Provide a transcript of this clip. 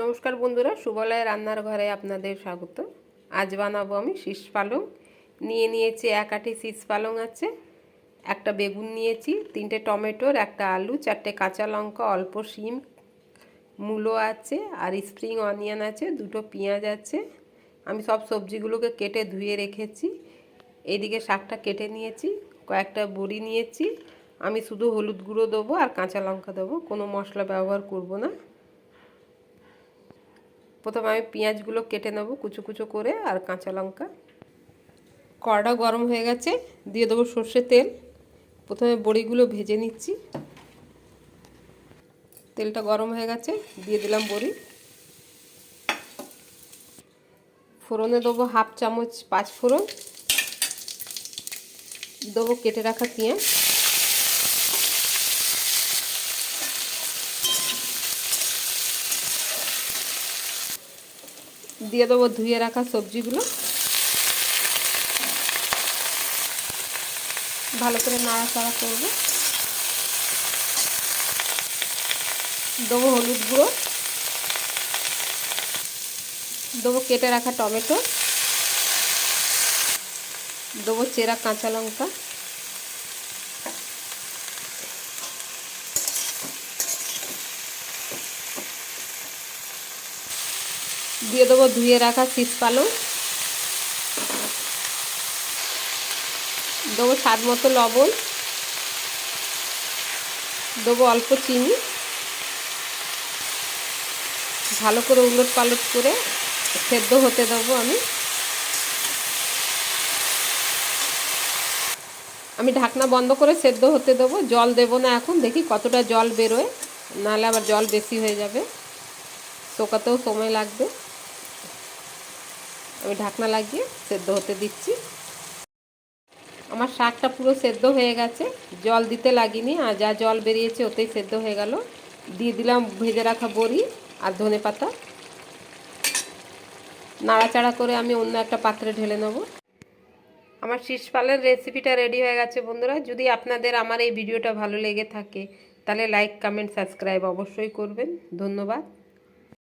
নমস্কার বন্ধুরা সুবলয় রান্নার ঘরে আপনাদের স্বাগত। আজ বানাবো আমি শীষ পালং। নিয়ে নিয়েছি এক আটি শীষ পালং আছে, একটা বেগুন নিয়েছি, তিনটে টমেটোর একটা আলু, চারটে কাঁচা লঙ্কা, অল্প শিম, মূলো আছে, আর স্প্রিং অনিয়ন আছে, দুটো পেঁয়াজ আছে। আমি সব সবজিগুলোকে কেটে ধুয়ে রেখেছি। এইদিকে শাকটা কেটে নিয়েছি, কয়েকটা বড়ি নিয়েছি। আমি শুধু হলুদ গুঁড়ো দেবো আর কাঁচা লঙ্কা দেবো, কোনো মশলা ব্যবহার করব না। প্রথমে আমি পেঁয়াজগুলো কেটে নেব কুচো কুচো করে আর কাঁচা লঙ্কা। কড়াটা গরম হয়ে গেছে, দিয়ে দেবো সর্ষের তেল। প্রথমে বড়িগুলো ভেজে নিচ্ছি। তেলটা গরম হয়ে গেছে, দিয়ে দিলাম বড়ি। ফোড়নে দেবো হাফ চামচ পাঁচ ফোড়ন। দেবো কেটে রাখা পেঁয়াজ। দিয়ে দেবো, ধুয়ে রাখা সবজিগুলো। ভালো করে নাড়াচাড়া করব। দেবো হলুদ গুঁড়ো। দেবো কেটে রাখা টমেটো। দেবো চেরা কাঁচা লঙ্কা। দিয়ে দেবো ধুয়ে রাখা শীষ পালং দেবো স্বাদ মতো লবণ। দেবো অল্প চিনি। ভালো করে উলট পালট করে সেদ্ধ হতে দেবো আমি। আমি ঢাকনা বন্ধ করে সেদ্ধ হতে দেবো। জল দেবো না এখন, দেখি কতটা জল বেরোয়। নাহলে আবার জল বেশি হয়ে যাবে। শোকাতেও সময় লাগবে। আমি ঢাকনা লাগিয়ে সেদ্ধ হতে দিচ্ছি। আমার শাকটা পুরো সেদ্ধ হয়ে গেছে। জল দিতে লাগিনি আর যা জল বেরিয়েছে ওতেই সেদ্ধ হয়ে গেল। দিয়ে দিলাম ভেজে রাখা বড়ি আর ধনে পাতা। নাড়াচাড়া করে আমি অন্য একটা পাত্রে ঢেলে নেব। আমার শীষপালের রেসিপিটা রেডি হয়ে গেছে বন্ধুরা। যদি আপনাদের আমার এই ভিডিওটা ভালো লেগে থাকে, তাহলে লাইক, কমেন্ট, সাবস্ক্রাইব অবশ্যই করবেন। ধন্যবাদ।